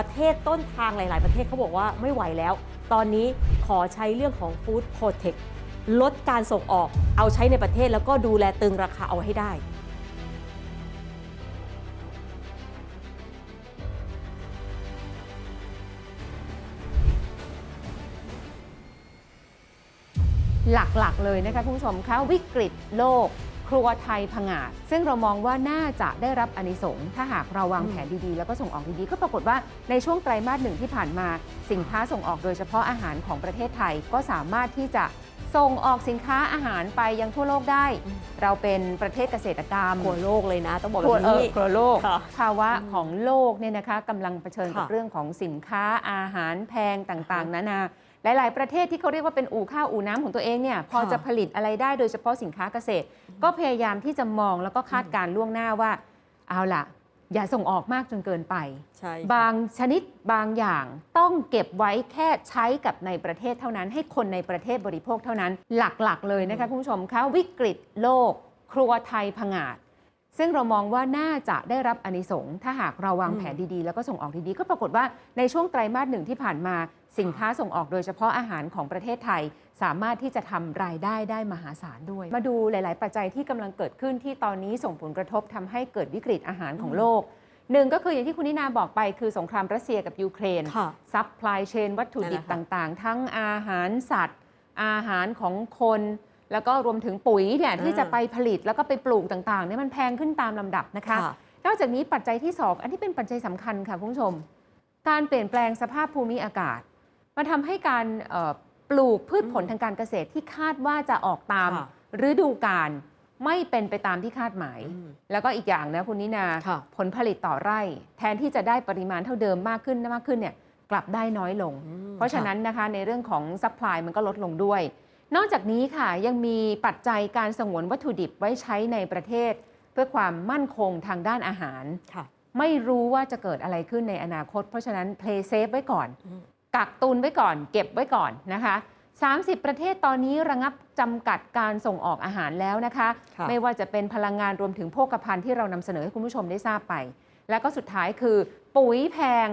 ประเทศต้นทางหลาย ๆ ประเทศเขาบอกว่าไม่ไหวแล้ว ตอนนี้ขอใช้เรื่องของฟู้ดโปรเทคลดการส่งออก เอาใช้ในประเทศแล้วก็ดูแลตึงราคาเอาให้ได้ หลัก ๆ เลยนะคะคุณผู้ชมคะวิกฤตโลก ครัวไทยผงาด ซึ่งเรามองว่าน่าจะได้รับอานิสงส์ถ้าหากเราวางแผนดีๆ แล้วก็ส่งออกดีๆ ก็ปรากฏว่าในช่วงไตรมาสหนึ่งที่ผ่านมา สินค้าส่งออกโดยเฉพาะอาหารของประเทศไทยก็สามารถที่จะส่งออกสินค้าอาหารไปยังทั่วโลกได้อืมเราเป็นประเทศเกษตรกรรมครัวโลกเลยนะ ต้องบอกแบครัวบเออนี้ครัวโลกค่ะภาวะของโลกเนี่ยนะคะกำลังเผชิญกับค่ะเรื่องของสินค้าอาหารแพงต่างๆนานา หลาย ๆ ประเทศที่เขาเรียกว่าเป็นอู่ข้าวอู่น้ำของตัวเองเนี่ยพอค่ะจะผลิตอะไรได้โดยเฉพาะสินค้าเกษตร ก็พยายามที่จะมองแล้วก็คาดการณ์ล่วงหน้าว่า เอาล่ะ อย่าส่งออกมากจนเกินไปใช่บางชนิดบางอย่างต้องเก็บไว้แค่ใช้กับในประเทศเท่านั้น ให้คนในประเทศบริโภคเท่านั้น หลัก ๆ เลยนะคะคุณผู้ชมคะวิกฤตโลก ครัวไทยผงาด ซึ่งเรามองว่าน่าจะได้รับอานิสงส์ถ้าหากเราวางแผนดีๆ แล้วก็ส่งออกดีๆ ก็ปรากฏว่าในช่วงไตรมาสหนึ่งที่ผ่านมาสินค้าส่งออกโดยเฉพาะอาหารของประเทศไทย สามารถที่จะทำรายได้ได้มหาศาลด้วย มาดูหลาย ๆ ปัจจัยที่กำลังเกิดขึ้นที่ตอนนี้ส่งผลกระทบทำให้เกิดวิกฤตอาหารของโลกหนึ่งก็คืออย่างที่คุณนินาบอกไปคือสงครามรัสเซียกับยูเครนค่ะซัพพลายเชนวัตถุดิบนั่นแหละค่ะต่าง ๆ ทั้งอาหารสัตว์ อาหารของคน แล้วก็รวมถึงปุ๋ยเนี่ยที่จะไปผลิตแล้วก็ไปปลูกต่างๆเนี่ยมันแพงขึ้นตามลำดับนะคะค่ะนอกจากนี้ปัจจัยที่ 2 อันที่เป็นปัจจัยสำคัญค่ะคุณผู้ชม การเปลี่ยนแปลงสภาพภูมิอากาศ มันทำให้การเอ่อปลูกพืชผลอืมทางการเกษตรที่คาดว่าจะออกตามค่ะฤดูกาลไม่เป็นไปตามที่คาดหมายอืมแล้วก็อีกอย่างนะคุณนินาค่ะผลผลิตต่อไร่ แทนที่จะได้ปริมาณเท่าเดิมมากขึ้นมากขึ้นเนี่ยกลับได้น้อยลงอืมเพราะฉะนั้นนะคะในเรื่องของซัพพลายมันก็ลดลงด้วย นอกจากนี้ค่ะยังมีปัจจัยการสงวนวัตถุดิบไว้ใช้ในประเทศ เพื่อความมั่นคงทางด้านอาหาร ค่ะ ไม่รู้ว่าจะเกิดอะไรขึ้นในอนาคต เพราะฉะนั้น play safe ไว้ก่อน อืม กักตุนไว้ก่อน เก็บไว้ก่อนนะคะ 30 ประเทศตอนนี้ระงับจำกัดการส่งออกอาหารแล้วนะคะ ค่ะ ไม่ว่าจะเป็นพลังงานรวมถึงโภคภัณฑ์ที่เรานำเสนอให้คุณผู้ชมได้ทราบไป แล้วก็สุดท้ายคือ ปุ๋ยแพง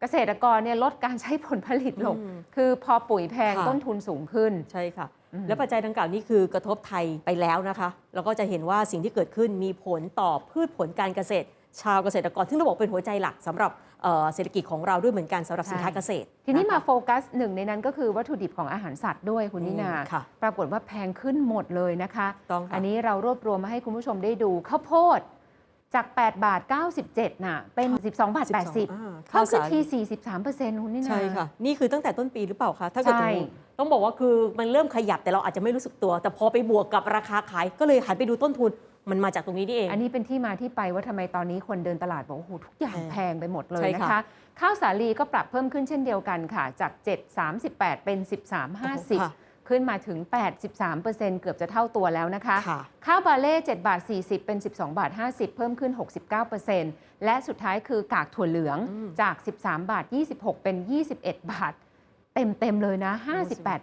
เกษตรกรเนี่ยลดการใช้ผลผลิตลงอืมคือพอปุ๋ยแพงค่ะ ต้นทุนสูงขึ้น ใช่ค่ะ อืม และปัจจัยดังกล่าวนี้คือกระทบไทยไปแล้วนะคะแล้วก็จะเห็นว่าสิ่งที่เกิดขึ้นมีผลต่อพืชผลการเกษตร ชาวเกษตรกรซึ่งเราบอกเป็นหัวใจหลักสำหรับเอ่อเศรษฐกิจของเราด้วยเหมือนกันสำหรับสินค้าเกษตรทีนี้ะคะมาโฟกัสหนึ่งในนั้นก็คือวัตถุดิบของอาหารสัตว์ด้วยคุณนินา อืมค่ะปรากฏว่าแพงขึ้นหมดเลยนะคะ ต้องค่ะ อันนี้เรารวบรวมมาให้คุณผู้ชมได้ดูข้าวโพด จาก 8 บาท 97น่ะเป็น 12 บาทอ่า80ข้าข้าววสาคือรที43เปอร์เซ็นต์คุณนี่นะใช่ค่ะ นี่คือตั้งแต่ต้นปีหรือเปล่าคะถ้าเกิดใช่ต้องบอกว่าคือมันเริ่มขยับแต่เราอาจจะไม่รู้สึกตัว แต่พอไปบวกกับราคาขายก็เลยหันไปดูต้นทุนมันมาจากตรงนี้นี่เอง อันนี้เป็นที่มาที่ไปว่าทำไมตอนนี้คนเดินตลาดบอกว่าโอ้โหทุกอย่างแพงแพงไปหมดเลยใช่นะค่ะคะ ข้าวสาลีก็ปรับเพิ่มขึ้นเช่นเดียวกันค่ะ จาก 7.38 เป็นค่ะ13.50 ขึ้นมาถึง 83%เกือบจะเท่าตัวแล้วนะคะค่ะข้าวบาเล่7บาท 40 เป็น 12 บาท 50 เพิ่มขึ้น 69%และสุดท้ายคือกากถั่วเหลืองอืมจาก 13 บาท 26 เป็น 21 บาทเต็มเต็ม ๆ เลยนะ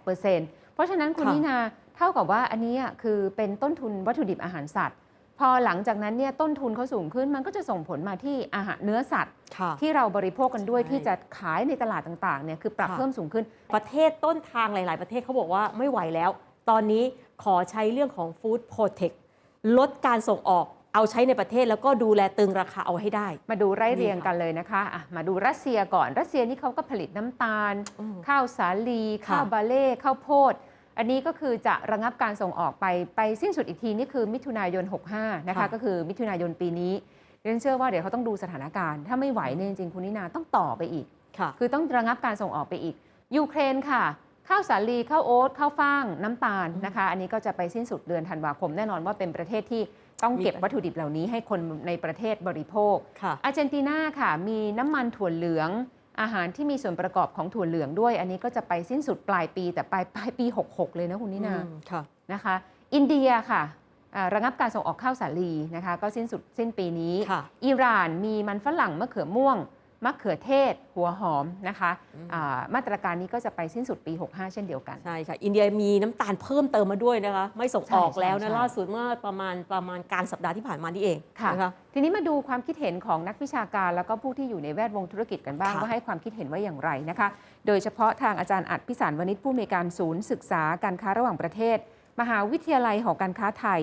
58%เพราะฉะนั้นคุณค่ะนินาเท่ากับว่าอันนี้อะคือเป็นต้นทุนวัตถุดิบอาหารสัตว์ พอหลังจากนั้นเนี่ยต้นทุนเขาสูงขึ้นมันก็จะส่งผลมาที่อาหารเนื้อสัตว์ ค่ะ ที่เราบริโภคกันด้วยใช่ ที่จะขายในตลาดต่างๆเนี่ยคือปรับค่ะ เพิ่มสูงขึ้น ประเทศต้นทางหลาย ๆ ประเทศเขาบอกว่าไม่ไหวแล้ว ตอนนี้ขอใช้เรื่องของฟู้ดโปรเทคลดการส่งออกเอาใช้ในประเทศแล้วก็ดูแลตึงราคาเอาให้ได้ มาดูไร่เรียงนี่ค่ะกันเลยนะคะอะมาดูรัสเซียก่อน รัสเซียนี่เขาก็ผลิตน้ำตาลอืมข้าวสาลีค่ะข้าวบาเล่ ข้าวโพด อันนี้ก็คือจะระงับการส่งออกไปไปสิ้นสุดอีกทีนี่คือมิถุนายน 65 นะคะค่ะก็คือมิถุนายนปีนี้เรียนเชื่อว่าเดี๋ยวเขาต้องดูสถานการณ์ ถ้าไม่ไหวเนี่ยจริงๆคุณนินาต้องต่อไปอีกค่ะคือต้องระงับการส่งออกไปอีก ยูเครนค่ะ ข้าวสาลีข้าวโอ๊ตข้าวฟ่างน้ำตาลนะคะ อันนี้ก็จะไปสิ้นสุดเดือนธันวาคมแน่นอนว่าเป็นประเทศที่ต้องเก็บมีวัตถุดิบเหล่านี้ให้คนในประเทศบริโภคค่ะอาร์เจนตินาค่ะ มีน้ำมันถั่วเหลือง อาหารที่มีส่วนประกอบของถั่วเหลืองด้วย อันนี้ก็จะไปสิ้นสุดปลายปี แต่ปลายปลายปี 66 เลยนะคุณนินาอืมค่ะนะคะ อินเดียค่ะอ่าระงับการส่งออกข้าวสาลีนะคะ ก็สิ้นสุดสิ้นปีนี้ค่ะอิหร่านมีมันฝรั่งมะเขือม่วง มะเขือเทศ หัวหอมนะคะอืมอ่ามาตรการนี้ก็จะไปสิ้นสุดปี 65 เช่นเดียวกัน ใช่ค่ะ อินเดียมีน้ำตาลเพิ่มเติมมาด้วยนะคะ ไม่ส่งออกใช่แล้วนะใช่ล่าสุดเมื่อประมาณประมาณกลารสัปดาห์ที่ผ่านมานี่เองค่ะนะคะทีนี้มาดูความคิดเห็นของนักวิชาการ แล้วก็ผู้ที่อยู่ในแวดวงธุรกิจกันบ้างค่ะว่าให้ความคิดเห็นว่าอย่างไรนะคะ โดยเฉพาะทางอาจารย์อัดพิสารวณิชผู้อำนวยการศูนย์ศึกษาการค้าระหว่างประเทศ มหาวิทยาลัยหอการค้าไทย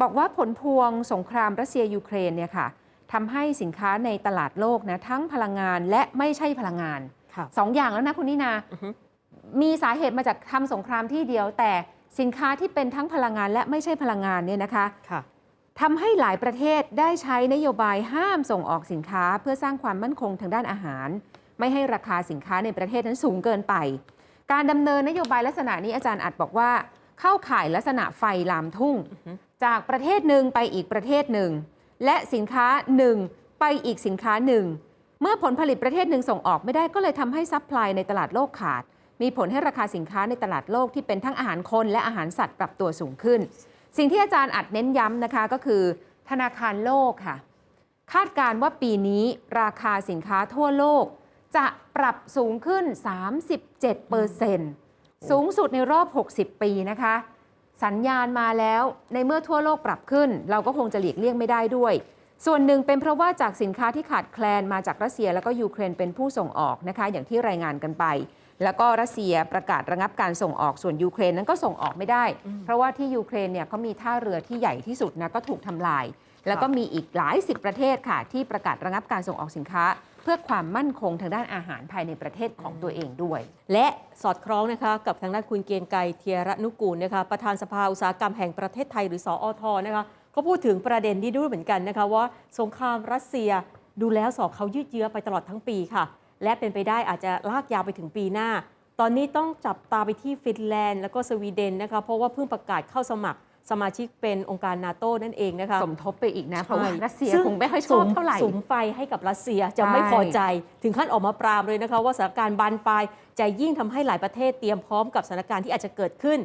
บอกว่าผลพวงสงครามรัสเซียยูเครนเนี่ยค่ะ ทำให้สินค้าในตลาดโลกนะทั้งพลังงานและไม่ใช่พลังงานค่ะสองอย่างแล้วนะคุณนินาอือฮึมีสาเหตุมาจากทำสงครามที่เดียว แต่สินค้าที่เป็นทั้งพลังงานและไม่ใช่พลังงานเนี่ยนะคะค่ะทำให้หลายประเทศได้ใช้นโยบายห้ามส่งออกสินค้า เพื่อสร้างความมั่นคงทางด้านอาหาร ไม่ให้ราคาสินค้าในประเทศนั้นสูงเกินไป การดำเนินนโยบายลักษณะนี้อาจารย์อัดบอกว่า เข้าข่ายลักษณะไฟลามทุ่งอือฮึจากประเทศหนึ่งไปอีกประเทศหนึ่ง และสินค้าหนึ่งไปอีกสินค้าหนึ่งเมื่อผลผลิตประเทศหนึ่งส่งออกไม่ได้ก็เลยทำให้ซัพพลายในตลาดโลกขาด มีผลให้ราคาสินค้าในตลาดโลกที่เป็นทั้งอาหารคนและอาหารสัตว์ปรับตัวสูงขึ้น สิ่งที่อาจารย์อัดเน้นย้ำนะคะก็คือ ธนาคารโลกค่ะ คาดการณ์ว่าปีนี้ราคาสินค้าทั่วโลก จะปรับสูงขึ้น 37เปอร์เซ็นต์สูงสุดในรอบ 60 ปีนะคะ สัญญาณมาแล้วในเมื่อทั่วโลกปรับขึ้น เราก็คงจะหลีกเลี่ยงไม่ได้ด้วย ส่วนหนึ่งเป็นเพราะว่าจากสินค้าที่ขาดแคลนมาจากรัสเซียแล้วก็ยูเครนเป็นผู้ส่งออกนะคะ อย่างที่รายงานกันไป แล้วก็รัสเซียประกาศระงับการส่งออกส่วนยูเครนนั้นก็ส่งออกไม่ได้ เพราะว่าที่ยูเครนเนี่ยเขามีท่าเรือที่ใหญ่ที่สุดนะก็ถูกทำลาย แล้วก็มีอีกหลายสิบประเทศค่ะที่ประกาศระงับการส่งออกสินค้า เพื่อความมั่นคงทางด้านอาหารภายในประเทศของตัวเองด้วย และสอดคล้องนะคะกับทางด้านคุณเกียงไกรเทียระนุกูลนะคะประธานสภาอุตสาหกรรมแห่งประเทศไทยหรือสออทนะคะก็พูดถึงประเด็นนี้ด้วยเหมือนกันนะคะว่าสงครามรัสเซียดูแล้วสอกเขายืดเยื้อไปตลอดทั้งปีค่ะ และเป็นไปได้อาจจะลากยาวไปถึงปีหน้า ตอนนี้ต้องจับตาไปที่ฟินแลนด์ แล้วก็สวีเดนนะคะเพราะว่าเพิ่งประกาศเข้าสมัคร สมาชิกเป็นองค์การนาโต้นั่นเองนะคะ สมทบไปอีกนะ เพราะว่าใช่รัสเซียซึ่คงไม่ค่อยชสุอบมเท่าไหร่สุมไฟให้กับรัสเซียจะใช่ไม่พอใจ ถึงขั้นออกมาปรามเลยนะคะ ว่าสถานการณ์บานปลายจะยิ่งทำให้หลายประเทศเตรียมพร้อมกับสถานการณ์ที่อาจจะเกิดขึ้น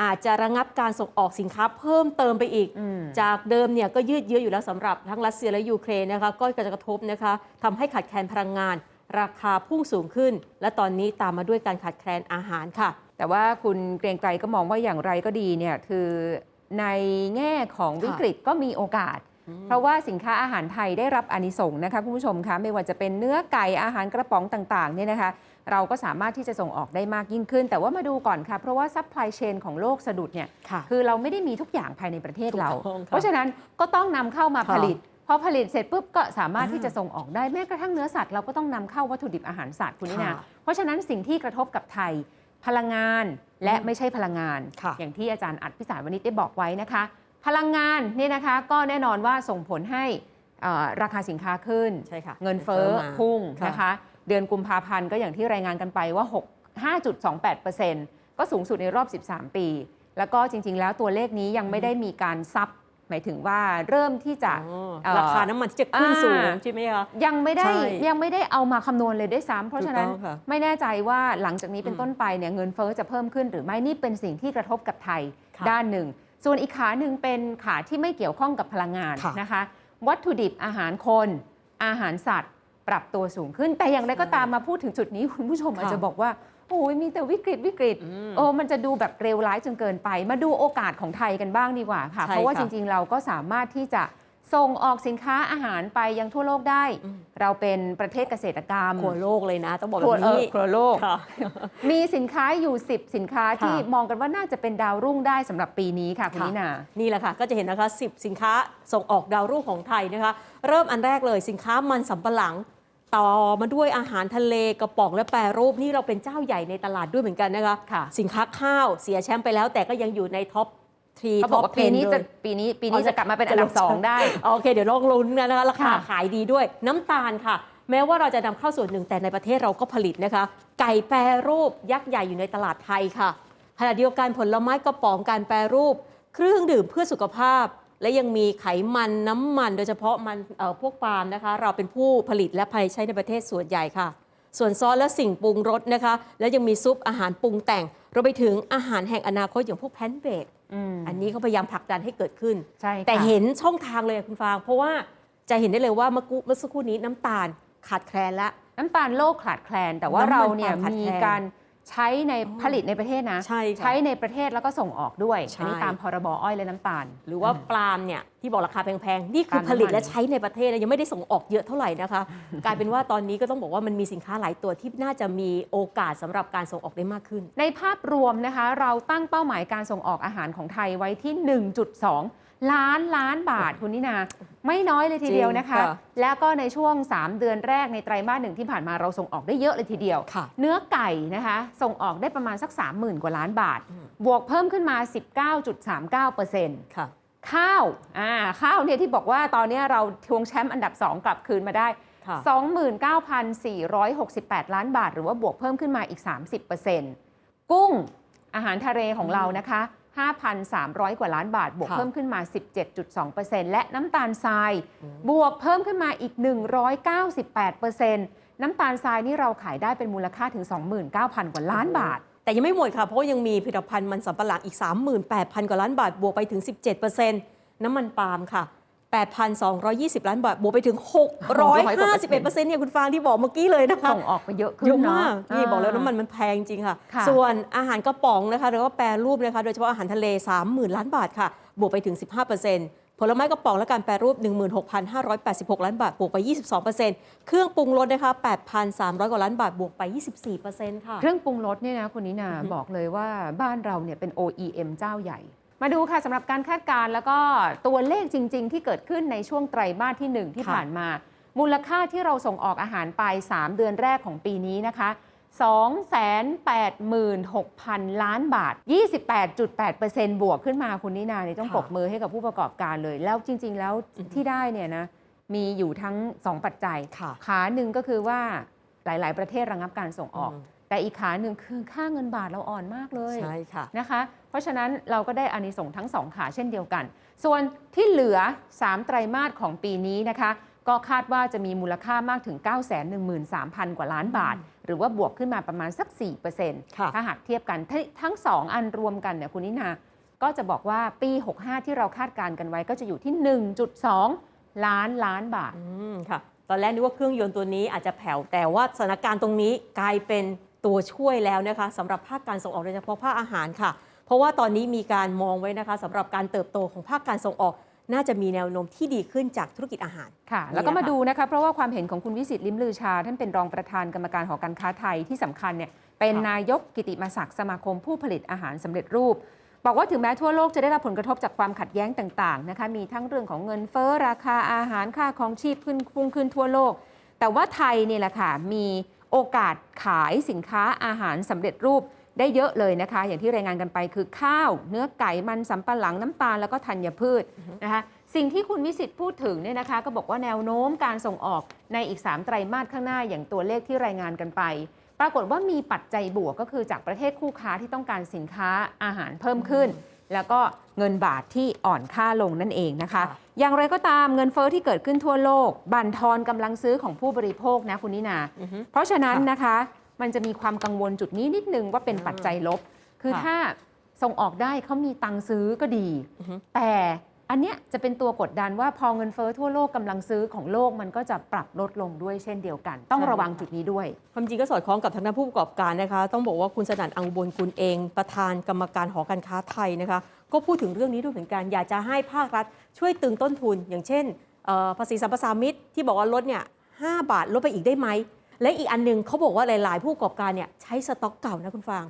อาจจะระงับการส่งออกสินค้าเพิ่มเติมไปอีกอืมจากเดิมเนี่ยก็ยืดเยื้ออยู่แล้วสำหรับทั้งรัสเซียและยูเครนนะคะก็จะกระทบนะคะทำให้ขาดแคลนพลังงาน ราคาพุ่งสูงขึ้น และตอนนี้ตามมาด้วยการขาดแคลนอาหารค่ะ แต่ว่าคุณเกรียงไกรก็มองว่าอย่างไรก็ดีเนี่ยคือ ในแง่ของวิกฤตก็มีโอกาส เพราะว่าสินค้าอาหารไทยได้รับอานิสงส์นะคะคุณผู้ชมคะไม่ว่าจะเป็นเนื้อไก่อาหารกระป๋องต่างๆเนี่ยนะคะเราก็สามารถที่จะส่งออกได้มากยิ่งขึ้น แต่ว่ามาดูก่อนค่ะ เพราะว่าซัพพลายเชนของโลกสะดุดเนี่ยค่ะคือเราไม่ได้มีทุกอย่างภายในประเทศเราถูกต้องค่ะเพราะฉะนั้นก็ต้องนำเข้ามาค่ะผลิตพอผลิตเสร็จปุ๊บก็สามารถอ่าที่จะส่งออกได้แม้กระทั่งเนื้อสัตว์เราก็ต้องนำเข้าวัตถุดิบอาหารสัตว์คุณนี่นะค่ะเพราะฉะนั้นสิ่งที่กระทบกับไทย พลังงานและไม่ใช่พลังงานค่ะอย่างที่อาจารย์อัดพิสารวณิชได้บอกไว้นะคะ พลังงานเนี่ยนะคะก็แน่นอนว่าส่งผลให้เอ่อราคาสินค้าขึ้นใช่ค่ะเงินเฟ้อมาพุ่งค่ะนะคะ เดือนกุมภาพันธ์ก็อย่างที่รายงานกันไปว่า6 5.28%ก็สูงสุดในรอบ 13 ปี แล้วก็จริง ๆ แล้วตัวเลขนี้ยังไม่ได้มีการซับ หมายถึงว่าเริ่มที่จะอ๋อเอ่อราคาน้ำมันที่จะขึ้นอ่าสูงใช่ไหมคะยังไม่ได้ใช่ยังไม่ได้เอามาคำนวณเลยด้วยซ้ำเพราะฉะนั้นถูกต้องค่ะไม่แน่ใจว่าหลังจากนี้เป็นอืมต้นไปเนี่ยเงินเฟ้อจะเพิ่มขึ้นหรือไม่นี่เป็นสิ่งที่กระทบกับไทยค่ะด้านหนึ่ง ส่วนอีกขาหนึ่งเป็นขาที่ไม่เกี่ยวข้องกับพลังงานค่ะนะคะ วัตถุดิบอาหารคน อาหารสัตว์ ปรับตัวสูงขึ้น แต่อย่างไรก็ตามมาพูดถึงจุดนี้คุณผู้ชมอาจจะบอกว่า โอ้ยมีแต่วิกฤตวิกฤตอืมโอ้มันจะดูแบบเร็วร้ายจนเกินไป มาดูโอกาสของไทยกันบ้างดีกว่าค่ะใช่เพราะว่าค่ะจริง ๆ เราก็สามารถที่จะส่งออกสินค้าอาหารไปยังทั่วโลกได้อืมเราเป็นประเทศเกษตรกรรมครัวโลกเลยนะ ต้องบอกแบทั่วบเอนี้อทั่วโลกค่ะมีสินค้าอยู่ 10 สินค้าที่ค่ะมองกันว่าน่าจะเป็นดาวรุ่งได้สำหรับปีนี้ค่ะคุณค่ะนินานี่แหละค่ะ ก็จะเห็นนะคะ 10 สินค้าส่งออกดาวรุ่งของไทยนะคะ เริ่มอันแรกเลยสินค้ามันสำปะหลัง ต่อมาด้วยอาหารทะเลกระป๋องและแปรรูปนี่เราเป็นเจ้าใหญ่ในตลาดด้วยเหมือนกันนะคะค่ะสินค้าข้าวเสียแชมป์ไปแล้ว แต่ก็ยังอยู่ในท็อปทรีเขาบท็ออกปว่าปีนี้เลจะยปีนี้ปีนี้อ๋อจะกลับมาเป็นอันดับจะลงสองได้โอเค เดี๋ยวลองลุ้นกันนะคะราคาค่ะขายดีด้วย น้ำตาลค่ะ แม้ว่าเราจะนำเข้าส่วนหนึ่งแต่ในประเทศเราก็ผลิตนะคะ ไก่แปรรูปยักษ์ใหญ่อยู่ในตลาดไทยค่ะขณะเดียวกันผลไม้กระป๋องการแปรรูป เครื่องดื่มเพื่อสุขภาพ และยังมีไขมันน้ำมัน โดยเฉพาะมันเอ่อพวกปาล์มนะคะ เราเป็นผู้ผลิตและผลิตใช้ในประเทศส่วนใหญ่ค่ะ ส่วนซอสและสิ่งปรุงรสนะคะ แล้วยังมีซุปอาหารปรุงแต่งรวมไปถึงอาหารแห่งอนาคตอย่างพวกแพนเบดมอันนี้เขาพยายามผลักดันให้เกิดขึ้นใช่ค่ะแต่เห็นช่องทางเลยอะคุณฟาง เพราะว่าจะเห็นได้เลยว่าเมื่อกู้เมื่อสักครู่นี้น้ำตาลขาดแคลนละ น้ำตาลโลกขาดแคลน แต่ว่าน้ำมันเราเนี่ยปาล์มขาดมีแคลนการ ใช้ในอ๋อผลิตในประเทศนะ ใช่ค่ะ ใช้ในประเทศแล้วก็ส่งออกด้วย ใช่ อันนี้ตามพรบอ้อยและน้ำตาล หรือว่าปาล์มเนี่ยที่บอกราคาแพงๆ นี่คือปาล์มผลิตน้ำมันและใช้ในประเทศนะยังไม่ได้ส่งออกเยอะเท่าไหร่นะคะ กลายเป็นว่าตอนนี้ก็ต้องบอกว่ามันมีสินค้าหลายตัวที่น่าจะมีโอกาสสำหรับการส่งออกได้มากขึ้น ในภาพรวมนะคะ เราตั้งเป้าหมายการส่งออกอาหารของไทยไว้ที่ 1.2 ล้านล้านบาทคุณนินา ไม่น้อยเลยทีเดียวนะคะจริงค่ะแล้วก็ในช่วง 3 เดือนแรกในไตรมาสหนึ่งที่ผ่านมาเราส่งออกได้เยอะเลยทีเดียวค่ะเนื้อไก่นะคะ ส่งออกได้ประมาณสัก 30,000 กว่าล้านบาทอืมบวกเพิ่มขึ้นมา 19.39%ค่ะข้าวอ่าข้าวเนี่ยที่บอกว่าตอนนี้เราทวงแชมป์อันดับ 2 กลับคืนมาได้ค่ะ29,468 ล้านบาท หรือว่าบวกเพิ่มขึ้นมาอีก 30%กุ้งอาหารทะเลของเรานะคะ 5,300 กว่าล้านบาท บวกค่ะเพิ่มขึ้นมา 17.2%และน้ำตาลทรายอืมบวกเพิ่มขึ้นมาอีก 198%น้ำตาลทรายนี่เราขายได้เป็นมูลค่าถึง 29,000 กว่าล้านบาท แต่ยังไม่หมดค่ะ เพราะว่ายังมีผลิตภัณฑ์มันสำปะหลังอีก 38,000 กว่าล้านบาท บวกไปถึง 17%น้ำมันปาล์มค่ะ 8,220 ล้านบาทบวกไปถึง 651%เนี่ยคุณฟางที่บอกเมื่อกี้เลยนะคะส่งออกไปเยอะขึ้นเยอะเนาะมากนี่บอกแล้วน้ำมันมันแพงจริงค่ะค่ะ ส่วนอาหารกระป๋องนะคะหรือว่าแปรรูปนะคะ โดยเฉพาะอาหารทะเล 30,000 ล้านบาทค่ะ บวกไปถึง 15%ผลไม้กระป๋องและการแปรรูป 16,586 ล้านบาท บวกไป 22%เครื่องปรุงรสนะคะ 8,300 กว่าล้านบาท บวกไป 24%ค่ะ เครื่องปรุงรสเนี่ยนะคุณนินาบอกเลยว่าบ้านเราเนี่ยเป็น OEM เจ้าใหญ่ มาดูค่ะสำหรับการคาดการณ์แล้วก็ตัวเลขจริง ๆ ที่เกิดขึ้นในช่วงไตรมาสที่ 1 ที่ค่ะผ่านมา มูลค่าที่เราส่งออกอาหารไป 3 เดือนแรกของปีนี้นะคะ286,000 ล้านบาท 28.8%บวกขึ้นมาคุณนินาเนี่ยต้องค่ะปรบมือให้กับผู้ประกอบการเลย แล้วจริง ๆ แล้วที่ได้เนี่ยนะมีอยู่ทั้ง 2 ปัจจัยค่ะขาหนึ่งก็คือว่าหลาย ๆ ประเทศระงับการส่งออกอืม แต่อีกขาหนึ่งคือค่าเงินบาทเราอ่อนมากเลยใช่ค่ะนะคะ เพราะฉะนั้นเราก็ได้อานิสงส์ทั้งสองขาเช่นเดียวกัน ส่วนที่เหลือ 3 ไตรมาสของปีนี้นะคะ ก็คาดว่าจะมีมูลค่ามากถึง 913,000 กว่าล้านบาท หรือว่าบวกขึ้นมาประมาณสัก4%ค่ะถ้าหากเทียบกันทั้งทั้ง 2 อันรวมกันเนี่ยคุณนินาก็จะบอกว่าปี 65 ที่เราคาดการณ์กันไว้ก็จะอยู่ที่ 1.2 ล้านล้านบาทอืมค่ะ ตอนแรกนึกว่าเครื่องยนต์ตัวนี้อาจจะแผ่วแต่ว่าสถานการณ์ตรงนี้กลายเป็น ตัวช่วยแล้วนะคะสำหรับภาคการส่งออกโดยเฉพาะภาคอาหารค่ะ เพราะว่าตอนนี้มีการมองไว้นะคะสำหรับการเติบโตของภาคการส่งออกน่าจะมีแนวโน้มที่ดีขึ้นจากธุรกิจอาหารค่ะ แล้วก็มาดูนะคะเพราะว่าความเห็นของคุณวิสิตลิมลือชา ท่านเป็นรองประธานกรรมการหอการค้าไทยที่สำคัญเนี่ยเป็นค่ะนายกกิติมศักดิ์สมาคมผู้ผลิตอาหารสำเร็จรูป บอกว่าถึงแม้ทั่วโลกจะได้รับผลกระทบจากความขัดแย้งต่างๆนะคะมีทั้งเรื่องของเงินเฟ้อราคาอาหารค่าของชีพขึ้นพุ่งขึ้นทั่วโลก แต่ว่าไทยเนี่ยแหละค่ะมี โอกาสขายสินค้าอาหารสำเร็จรูปได้เยอะเลยนะคะ อย่างที่รายงานกันไปคือข้าว เนื้อไก่มันสำปะหลังน้ำตาลแล้วก็ธัญพืชนะคะสิ่งที่คุณวิสิตพูดถึงเนี่ยนะคะ ก็บอกว่าแนวโน้มการส่งออกในอีก 3 ไตรมาสข้างหน้าอย่างตัวเลขที่รายงานกันไป ปรากฏว่ามีปัจจัยบวกก็คือจากประเทศคู่ค้าที่ต้องการสินค้าอาหารเพิ่มขึ้น แล้วก็เงินบาทที่อ่อนค่าลงนั่นเองนะคะค่ะอย่างไรก็ตามเงินเฟอ้อที่เกิดขึ้นทั่วโลก บั่นทอนกำลังซื้อของผู้บริโภคนะคุณนินาอือฮึเพราะฉะนั้นค่ะนะคะมันจะมีความกังวลจุดนี้นิดนึงว่าเป็นปัจจัยลบ คือค่ะถ้าส่งออกได้เขามีตังค์ซื้อก็ดีอือฮึแต่ อันเนี้ยจะเป็นตัวกดดันว่าพอเงินเฟ้อทั่วโลกกำลังซื้อของโลกมันก็จะปรับลดลงด้วยเช่นเดียวกัน ต้องระวังจุดนี้ด้วย ความจริงก็สอดคล้องกับทางด้านผู้ประกอบการนะคะ ต้องบอกว่าคุณสนั่นอังอุบลกุลเอง ประธานกรรมการหอการค้าไทยนะคะ ก็พูดถึงเรื่องนี้ด้วยเหมือนกันอยากจะให้ภาครัฐช่วยตึงต้นทุน อย่างเช่นเอ่อภาษีสัมปทานมิตรที่บอกว่าลดเนี่ย5บาทลดไปอีกได้ไหมและอีกอันหนึงเขาบอกว่าหลาย ๆ ผู้ประกอบการเนี่ยใช้สต็อกเก่านะคุณฟาง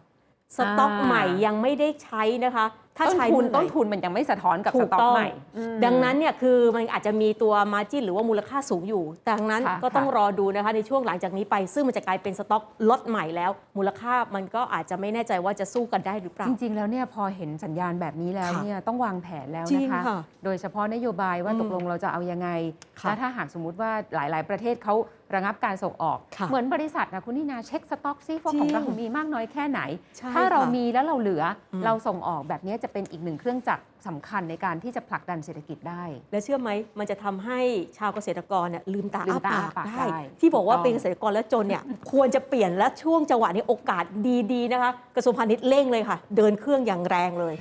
สต็อกอ่าใหม่ยังไม่ได้ใช้นะคะถ้าต้นใช้ทุนเมื่อไหร่ต้นทุนมันยังไม่สะท้อนกับถูสกต็อกต้องใหม่อืม ดังนั้นเนี่ยคือมันอาจจะมีตัวมาจินหรือว่ามูลค่าสูงอยู่ ดังนั้นค่ะก็ต้องค่ะ รอดูนะคะในช่วงหลังจากนี้ไป ซึ่งมันจะกลายเป็นสต็อกล็อตใหม่แล้ว มูลค่ามันก็อาจจะไม่แน่ใจว่าจะสู้กันได้หรือเปล่า จริง ๆ แล้วเนี่ยพอเห็นสัญญาณแบบนี้แล้วค่ะเนี่ยต้องวางแผนแล้วจรินะงคะ ค่ะโดยเฉพาะนโยบายว่าอืมตกลงเราจะเอายังไง ค่ะและถ้าหากสมมุติว่าหลาย ๆ ประเทศเขาระงับการส่งออก ค่ะเหมือนบริษัทนะคุณนี่นาเช็คสต็อกซิว่าจริงของเรามีมากน้อยแค่ไหน ใช่ถ้าเราค่ะมีแล้วเราเหลืออม เราส่งออกแบบนี้จะเป็นอีกหนึ่งเครื่องจักรสำคัญในการที่จะผลักดันเศรษฐกิจได้ และเชื่อไหมมันจะทำให้ชาวเกษตรกรเนี่ยลืมตาลือ้ามตาปาอ้ากปากได้ ได้ที่บอกว่าถูกต้อง เป็นเกษตรกรแล้วจนเนี่ย ควรจะเปลี่ยนและช่วงจังหวะนี้โอกาสดีๆนะคะ กระทรวงพาณิชย์เร่งเลยค่ะ เดินเครื่องอย่างแรงเลย